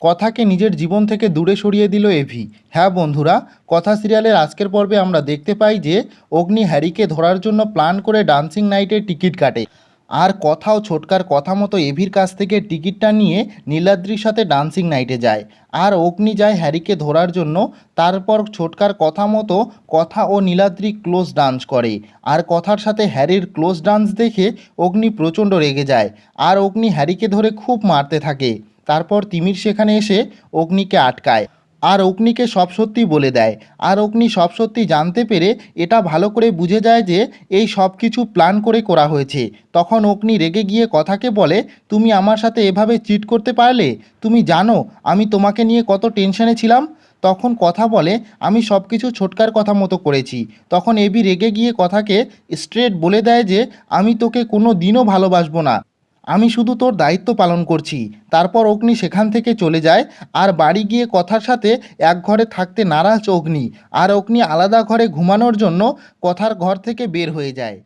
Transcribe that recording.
কথাকে নিজের জীবন থেকে দূরে সরিয়ে দিল এভি। হ্যাঁ বন্ধুরা, কথা সিরিয়ালের আজকের পর্বে আমরা দেখতে পাই যে, অগ্নি হ্যারিকে ধরার জন্য প্ল্যান করে ডান্সিং নাইটের টিকিট কাটে। আর কথাও ছোটকার কথা মতো এভির কাছ থেকে টিকিটটা নিয়ে নীলাদ্রির সাথে ডান্সিং নাইটে যায়। আর অগ্নি যায় হ্যারিকে ধরার জন্য, তারপর ছোটকার কথা মতো কথা ও নীলাদ্রি ক্লোজ ডান্স করে। আর কথার সাথে হ্যারির ক্লোজ ডান্স দেখে অগ্নি প্রচণ্ড রেগে যায়। আর অগ্নি হ্যারিকে ধরে খুব মারতে থাকে। তারপর তিমির সেখানে এসে অগ্নিকে আটকায়। আর অগ্নিকে সব সত্যি বলে দেয়। আর অগ্নি সব সত্যি জানতে পেরে এটা ভালো করে বুঝে যায় যে এই সব কিছু প্ল্যান করে করা হয়েছে। তখন অগ্নি রেগে গিয়ে কথাকে বলে, তুমি আমার সাথে এভাবে চিট করতে পারলে? তুমি জানো আমি তোমাকে নিয়ে কত টেনশনে ছিলাম? তখন কথা বলে, আমি সব কিছু ছোটকার কথা মতো করেছি। তখন এবি রেগে গিয়ে কথাকে স্ট্রেট বলে দেয় যে, আমি তোকে কোনো দিনও ভালোবাসবো না। আমি শুধু তোর দায়িত্ব পালন করছি। তারপর অগ্নি সেখান থেকে চলে যায় আর বাড়ি গিয়ে কথার সাথে এক ঘরে থাকতে নারাজ অগ্নি। আর অগ্নি আলাদা ঘরে ঘুমানোর জন্য কথার ঘর থেকে বের হয়ে যায়।